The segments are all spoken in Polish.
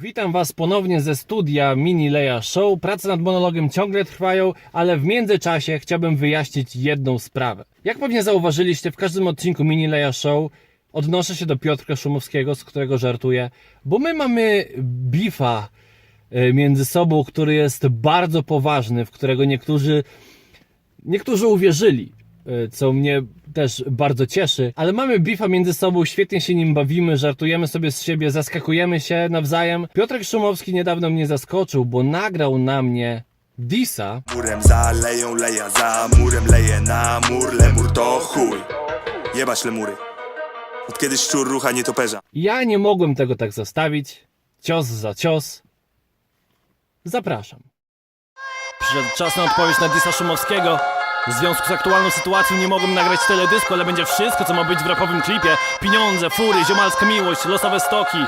Witam Was ponownie ze studia Mini Leia Show. Prace nad monologiem ciągle trwają, ale w międzyczasie chciałbym wyjaśnić jedną sprawę. Jak pewnie zauważyliście, w każdym odcinku Mini Leia Show odnoszę się do Piotrka Szumowskiego, z którego żartuję, bo my mamy bifa e, między sobą, który jest bardzo poważny, w którego niektórzy Niektórzy uwierzyli, co mnie też bardzo cieszy, ale mamy bifa między sobą, świetnie się nim bawimy, żartujemy sobie z siebie, zaskakujemy się nawzajem. Piotrek Szumowski niedawno mnie zaskoczył, bo nagrał na mnie disa, Murem za leją leja, za murem leje na mur Lemur to chuj Jebać lemury Od kiedy szczur rucha nietoperza Ja nie mogłem tego tak zostawić. Cios za cios. Zapraszam. Przyszedł czas na odpowiedź na Disa Szumowskiego. W związku z aktualną sytuacją nie mogłem nagrać teledysku, ale będzie wszystko, co ma być w rapowym klipie. Pieniądze, fury, ziomalska miłość, losowe stoki.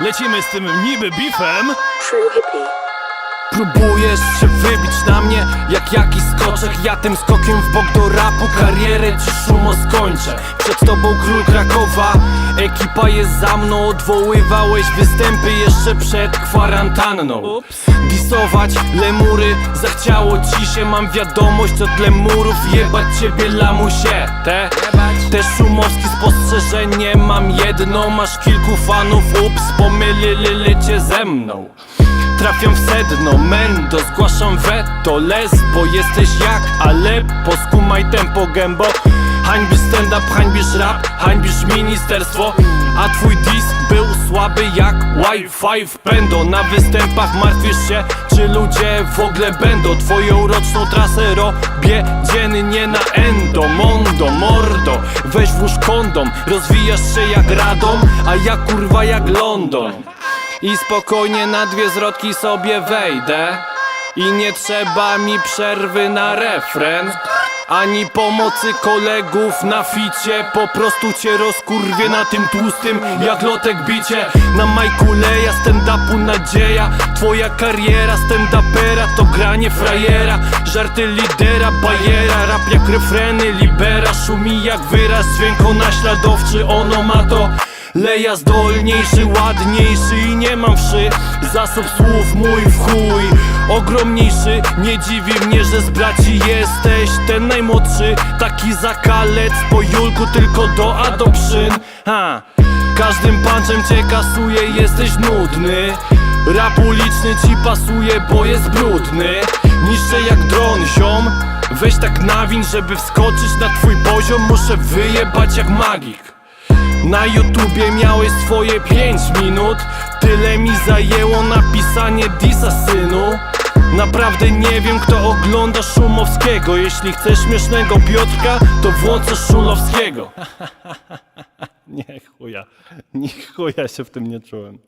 Lecimy z tym niby hippie. Próbujesz się wybić jak jakiś skoczek. Ja tym skokiem w bok do rapu karierę ci szumo skończę. Przed tobą król Krakowa, ekipa jest za mną. Odwoływałeś występy jeszcze przed kwarantanną. Disować lemury, zachciało ci się. Mam wiadomość od lemurów, jebać ciebie lamusie. Te, te szumowski spostrzeżenie mam jedno. Masz kilku fanów, ups, pomylili cię ze mną Trafiam w sedno, mendo, zgłaszam weto. Lesbo, jesteś jak Aleppo, skumaj tempo gębo Hańbisz stand-up, hańbisz rap, hańbisz ministerstwo. A twój disk był słaby jak Wi-Fi pędo. Na występach martwisz się, czy ludzie w ogóle będą. Twoją roczną trasę robię dziennie na endo. Mondo, mordo, weź włóż kondom. Rozwijasz się jak Radom, a ja kurwa jak London i spokojnie na dwie zwrotki sobie wejdę. I nie trzeba mi przerwy na refren Ani pomocy kolegów na ficie. Po prostu cię rozkurwię na tym tłustym jak lotek bicie. Na majku leja stand-upu nadzieja. Twoja kariera stand-upera to granie frajera. Żarty lidera, bajera. Rap jak refreny libera. Szumi jak wyraz dźwięko naśladowczy Ono ma to Leja zdolniejszy, ładniejszy i nie mam wszy. Zasób słów mój w chuj. Ogromniejszy, nie dziwi mnie, że z braci jesteś Ten najmłodszy, taki zakalec Po Julku tylko do A do ha. Każdym punczem cię kasuje, jesteś nudny. Rap uliczny ci pasuje, bo jest brudny. Niszczę jak dron, ziom. Weź tak nawin, żeby wskoczyć na twój poziom. Muszę wyjebać jak magik na YouTubie miałeś swoje 5 minut. Tyle mi zajęło napisanie disa synu. Naprawdę nie wiem kto ogląda Szumowskiego. Jeśli chcesz śmiesznego Piotrka to włączasz Szulowskiego Nie chuja, ni chuja się w tym nie czułem